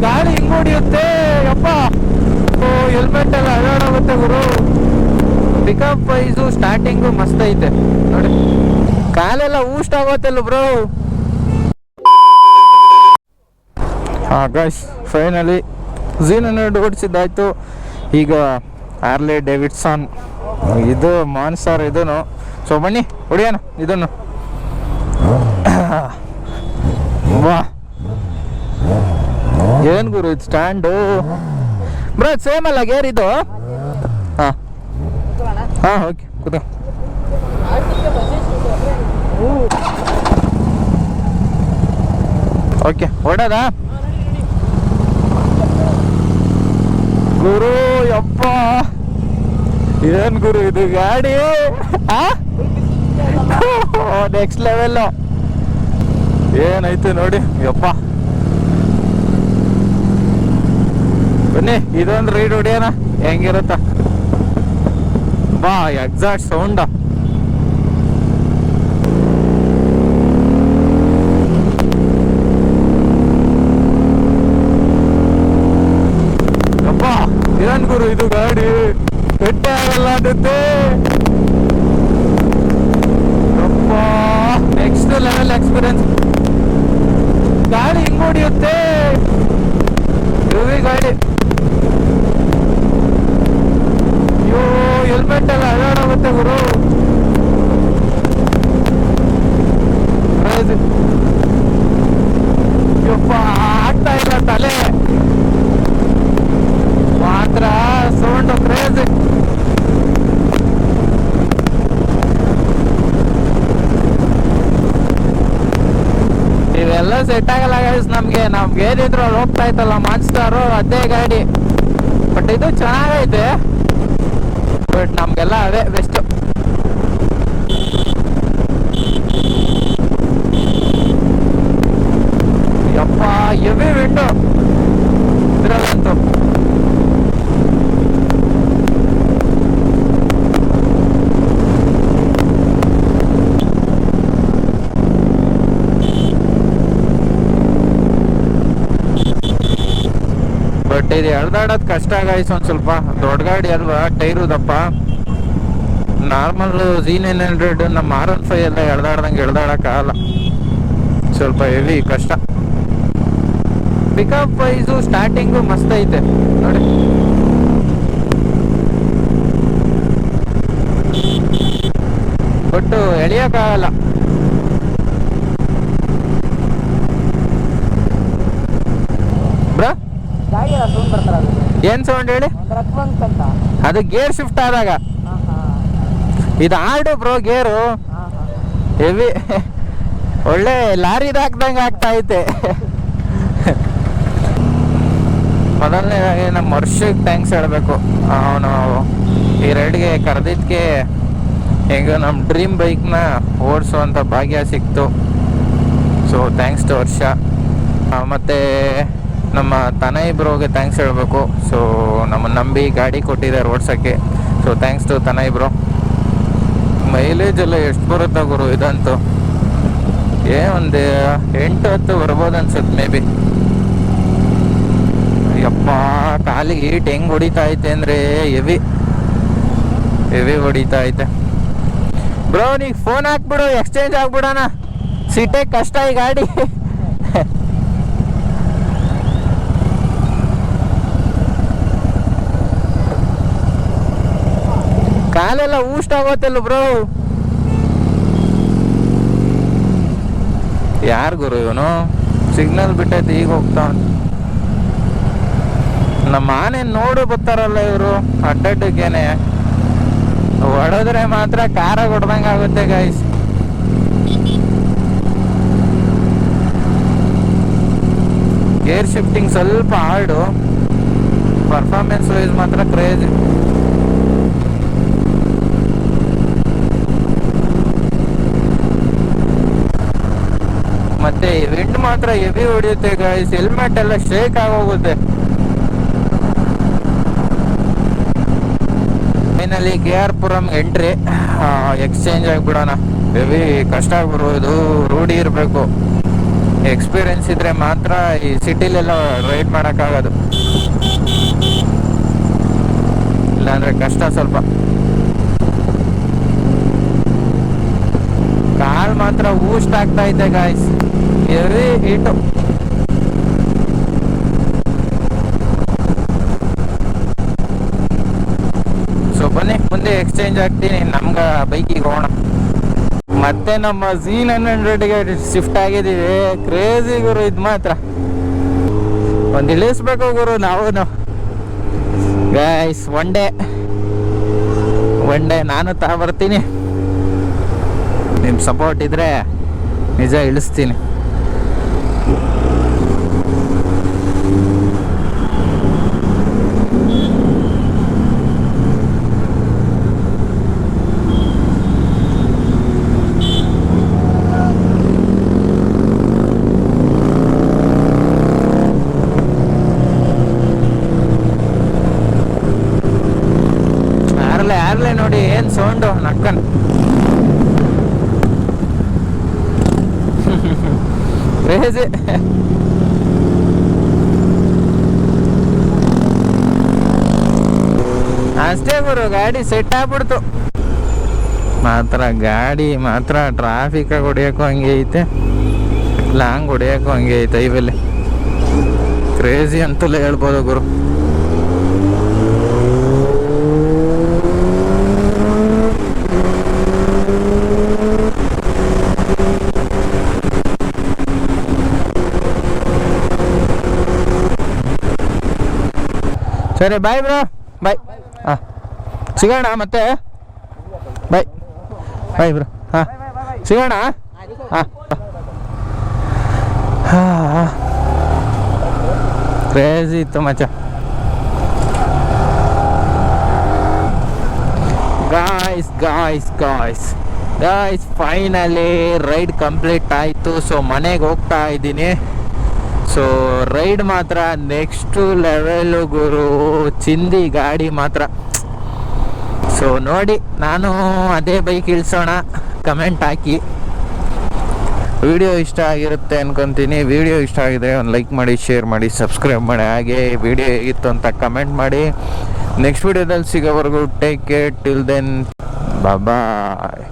ಗಾಳಿ ಹಿಂಗ್ ಹೊಡಿಯುತ್ತೆ? ಯಪ್ಪ. ಹೆಲ್ಮೆಟ್ ಎಲ್ಲ ಮತ್ತೆ ಗುರು. ಪಿಕಪ್ ವೈಸು ಸ್ಟಾರ್ಟಿಂಗು ಮಸ್ತ್ ಐತೆ. ನೋಡಿ. ಕಾಲೆಲ್ಲ ಊಸ್ಟ್ ಆಗೋತ್ತಲ್ಲ ಬ್ರೋ ಗೈಸ್ ಫೈನಲಿ ಝೀನ್ ಹನ್ನೆರಡು ಓಡಿಸಿದ್ದಾಯ್ತು. ಈಗ ಆರ್ಲೆ ಡೇವಿಡ್ಸನ್ ಇದು ಮಾನ್ಸರ್ ಇದನ್ನು. ಸೊ ಬನ್ನಿ, ಹೊಡಿಯೋಣ ಇದನ್ನು. ವಾ ಏನು ಗುರು, ಇದು ಸ್ಟ್ಯಾಂಡು ಬ್ರೋ ಸೇಮ್ ಅಲ್ಲ ಗೇರ್ ಇದು. ಹಾಂ. ಹಾಂ ಓಕೆ ಕೂತ ಓಕೆ ಹೊಡೋದಾ ಗುರು, ಯಪ್ಪ. ಏನ್ ಗುರು, ಇದು ಗಾಡಿ? ನೆಕ್ಸ್ಟ್ ಲೆವೆಲ್ ಏನೈತೆ ನೋಡಿ, ಯಪ್ಪ. ಬನ್ನಿ, ಇದೊಂದು ರೈಡ್ ಹೊಡಿಯೋಣ. ಹೆಂಗಿರುತ್ತ. ಬಾ ಎಕ್ಸಾಕ್ಟ್ ಸೌಂಡ ಗುರು, ಇದು ಗಾಡಿ? ಕೆಟ್ಟ ಆಗಲ್ಲ ಅಪ್ಪ ನೆಕ್ಸ್ಟ್ ಲೆವೆಲ್ ಎಕ್ಸ್ಪೀರಿಯನ್ಸ್ ಗಾಡಿ ಹಿಂಗ್ ಹೊಡಿಯುತ್ತೆ? ಗಾಡಿ. ಹೆಲ್ಮೆಟ್ ಎಲ್ಲ ಮತ್ತೆ ಗುರು. ಯಪ್ಪ, ಆಗ್ತಾ ಇಲ್ಲ ತಲೆ. ಮಾತ್ರ ಸೌಂಡ್ ಕ್ರೇಜಿ ಇವೆಲ್ಲ ಸೆಟ್ ಆಗಲ್ಲ ಗೈಸ್ ನಮ್ಗೆ ನಮ್ಗೆ ಏನಿದ್ರು ಅಲ್ಲಿ ಹೋಗ್ತಾ ಇತ್ತಲ್ಲ ಮಾನ್ಸ್ಟಾರು ಅದೇ ಗಾಡಿ. ಬಟ್ ಇದು ಚೆನ್ನಾಗೈತೆ. ಬಟ್ ನಮ್ಗೆಲ್ಲ ಅದೇ ಬೆಸ್ಟ್ ಯಪ್ಪ ಹೆವಿ ವಿಂಡೋ ಇದ್ರಲ್ಲಂತೂ ಬಟ್ ಇದು. ಎಳ್ದಾಡೋದು ಕಷ್ಟ ಗಾಯ್ಸ್ ಒಂದ್ ಸ್ವಲ್ಪ ದೊಡ್ಡ ಗಾಡಿ ಅಲ್ವಾ? ಟೈರು ದಪ್ಪ ನಾರ್ಮಲ್ ಜಿ ನೈನ್ ಹಂಡ್ರೆಡ್ ನಮ್ಮ ಆರ್ ಒನ್ ಫೈವ್ ಎಲ್ಲ ಎಳ್ದಾಡ್ದಂಗೆ ಎಳ್ದಾಡೋಕ್ಕಾಗಲ್ಲ ಸ್ವಲ್ಪ ಹೆವಿ ಕಷ್ಟ. ಪಿಕಪ್ ವೈಸು ಸ್ಟಾರ್ಟಿಂಗು ಮಸ್ತ್ ಐತೆ. ನೋಡಿ. ಬಟ್ ಎಳಿಯಕ್ಕಾಗಲ್ಲ ಬ್ರಾ ಗಾಡಿ ಎಲ್ಲ ಸೌಂಡ್ ಬರ್ತಾರ ಅದು ಏನ್ ಸೌಂಡ್ ಹೇಳಿ? ಅದು ಗೇರ್ ಶಿಫ್ಟ್ ಆದಾಗ. ಇದು ಆಡು ಬ್ರೋ ಗೇರು ಹೆವಿ ಒಳ್ಳೆ ಲಾರಿ ಹಾಕ್ದಂಗೆ ಆಗ್ತಾ ಐತೆ. ಮೊದಲನೇದಾಗಿ ನಮ್ಮ ವರ್ಷಕ್ಕೆ ಥ್ಯಾಂಕ್ಸ್ ಹೇಳಬೇಕು. ಅವನು ಈ ರೈಡ್ಗೆ ಕರೆದಿದ್ದಕ್ಕೆ ಈಗ ನಮ್ಮ ಡ್ರೀಮ್ ಬೈಕ್ನ ಓಡಿಸುವಂಥ ಭಾಗ್ಯ ಸಿಕ್ತು. ಸೊ ಥ್ಯಾಂಕ್ಸ್ ಟು ವರ್ಷ. ಮತ್ತೆ ನಮ್ಮ ತನೈ ಬ್ರೋಗೆ ಥ್ಯಾಂಕ್ಸ್ ಹೇಳಬೇಕು. ಸೊ ನಮ್ಮನ್ನು ನಂಬಿ ಗಾಡಿ ಕೊಟ್ಟಿದ್ದಾರೆ ಓಡ್ಸೋಕ್ಕೆ ಸೊ ಥ್ಯಾಂಕ್ಸ್ ಟು ತನೈ ಬ್ರೋ. ಮೈಲೇಜ್ ಎಲ್ಲ ಎಷ್ಟು ಬರುತ್ತೆ ಗುರು ಇದಂತೂ? ಏ, ಒಂದು ಎಂಟು ಹತ್ತು ಬರ್ಬೋದು ಅನ್ಸುತ್ತೆ ಮೇ ಬಿ ಯಪ್ಪ ಕಾಲಿಗೆ ಹೀಟ್ ಹೆಂಗ್ ಹೊಡಿತಾ ಐತೆ ಅಂದ್ರೆ ಹೆವಿ ಹೆವಿ ಹೊಡಿತಾ ಐತೆ. ಬ್ರೋ ನೀ ಫೋನ್ ಹಾಕ್ಬಿಡು ಎಕ್ಸ್ಚೇಂಜ್ ಆಗ್ಬಿಡೋಣ. ಸಿಟೇ ಕಷ್ಟ ಈ ಗಾಡಿ. ಕಾಲೆಲ್ಲ ಊಷ್ಟ ಆಗೋತ್ತಲ್ಲ ಬ್ರೋ. ಯಾರು ಗುರು ಇವನು? ಸಿಗ್ನಲ್ ಬಿಟ್ಟೈತೆ, ಈಗ ಹೋಗ್ತಾ ನಮ್ಮ ಆನೆ ನೋಡು ಬರ್ತಾರಲ್ಲ ಇವರು, ಅಡ್ಡಡ್ಡಕ್ಕೇನೆ. ಹೊಡೆದ್ರೆ ಮಾತ್ರ ಕಾರ ಹೊಡ್ದಂಗೆ ಆಗುತ್ತೆ ಗಾಯ್ಸ್ ಗೇರ್ ಶಿಫ್ಟಿಂಗ್ ಸ್ವಲ್ಪ ಹಾರ್ಡು ಪರ್ಫಾರ್ಮೆನ್ಸ್ ವೈಸ್ ಮಾತ್ರ ಕ್ರೇಜ್ ಮತ್ತೆ ವಿಂಡ್ ಮಾತ್ರ ಹೆವಿ ಹೊಡೆಯುತ್ತೆ ಗಾಯ್ಸ್ ಹೆಲ್ಮೆಟ್ ಎಲ್ಲ ಶೇಕ್ ಆಗೋಗುತ್ತೆ. Finally K R Puram entry exchange ಆಗಿಬಿಡೋಣ. Heavy ಕಷ್ಟ ಆಗ್ಬಿಡೋದು. ರೂಢಿ ಇರಬೇಕು. ಎಕ್ಸ್ಪೀರಿಯನ್ಸ್ ಇದ್ರೆ ಮಾತ್ರ ಈ ಸಿಟಿಲೆಲ್ಲ ರೈಡ್ ಮಾಡೋಕ್ಕಾಗೋದು. ಇಲ್ಲಾಂದ್ರೆ ಕಷ್ಟ ಸ್ವಲ್ಪ. ಕಾಲ್ ಮಾತ್ರ ಊಸ್ಟ್ ಆಗ್ತಾ ಇದೆ ಗಾಯ್ಸ್ ಎರಿ ಏಟು ಸೊ ಬನ್ನಿ, ಮುಂದೆ ಎಕ್ಸ್ಚೇಂಜ್ ಆಗ್ತೀನಿ. ನಮ್ಗ ಬೈಕಿಗೆ ಹೋಗೋಣ. ಮತ್ತೆ ನಮ್ಮ ಝೀ ನೈನ್ ಹಂಡ್ರೆಡ್ಗೆ ಶಿಫ್ಟ್ ಆಗಿದ್ದೀವಿ. ಕ್ರೇಜಿ ಗುರು, ಇದು ಮಾತ್ರ. ಒಂದು ಇಳಿಸ್ಬೇಕು ಗುರು ನಾವು guys one day one day ನಾನು ತಾ ಬರ್ತೀನಿ. ನಿಮ್ಮ ಸಪೋರ್ಟ್ ಇದ್ರೆ ನಿಜ ಇಳಿಸ್ತೀನಿ. ಯಾರಲೆ ನೋಡಿ ಏನ್ ಸೌಂಡು? ನಕ್ಕನ್. ಕ್ರೇಜಿ ಅಷ್ಟೇ ಗುರು, ಗಾಡಿ ಸೆಟ್ ಆಗ್ಬಿಡ್ತು. ಮಾತ್ರ ಗಾಡಿ, ಮಾತ್ರ ಟ್ರಾಫಿಕ್ ಹೊಡಿಯೋಕ್ಕೂ ಹಂಗೆ ಐತೆ. ಲಾಂಗ್ ಹೊಡಿಯೋಕ್ಕೂ ಹಂಗೆ ಐತೆ, ಐವಲ್ಲಿ. ಕ್ರೇಜಿ ಅಂತಲೇ ಹೇಳ್ಬೋದು ಗುರು. ಸರಿ ಬಾಯ್ ಬ್ರೋ ಬಾಯ್ ಹಾಂ. ಸಿಗೋಣ ಮತ್ತೆ? ಬಾಯ್ ಬಾಯ್ ಬ್ರೋ ಹಾಂ. ಸಿಗೋಣ? ಹಾಂ. ಹಾಂ ಕ್ರೇಜಿ ಇತ್ತು ಮಚ್ಚ. Guys guys guys guys finally ride complete ಆಯಿತು. ಸೊ ಮನೆಗೆ ಹೋಗ್ತಾ ಇದ್ದೀನಿ. ಸೊ ರೈಡ್ ಮಾತ್ರ ನೆಕ್ಸ್ಟ್ ಲೆವೆಲ್ ಗುರು, ಚಿಂದಿ ಗಾಡಿ ಮಾತ್ರ. ಸೊ ನೋಡಿ, ನಾನು ಅದೇ ಬೈಕ್ ಇಳಿಸೋಣ ಕಮೆಂಟ್ ಹಾಕಿ. ವಿಡಿಯೋ ಇಷ್ಟ ಆಗಿರುತ್ತೆ ಅನ್ಕೊಂತೀನಿ. ವಿಡಿಯೋ ಇಷ್ಟ ಆಗಿದೆ ಒಂದು ಲೈಕ್ ಮಾಡಿ ಶೇರ್ ಮಾಡಿ ಸಬ್ಸ್ಕ್ರೈಬ್ ಮಾಡಿ. ಹಾಗೆ ವಿಡಿಯೋ ಹೇಗಿತ್ತು ಅಂತ ಕಮೆಂಟ್ ಮಾಡಿ. ನೆಕ್ಸ್ಟ್ ವಿಡಿಯೋದಲ್ಲಿ ಸಿಗೋವರೆಗೂ take care till then bye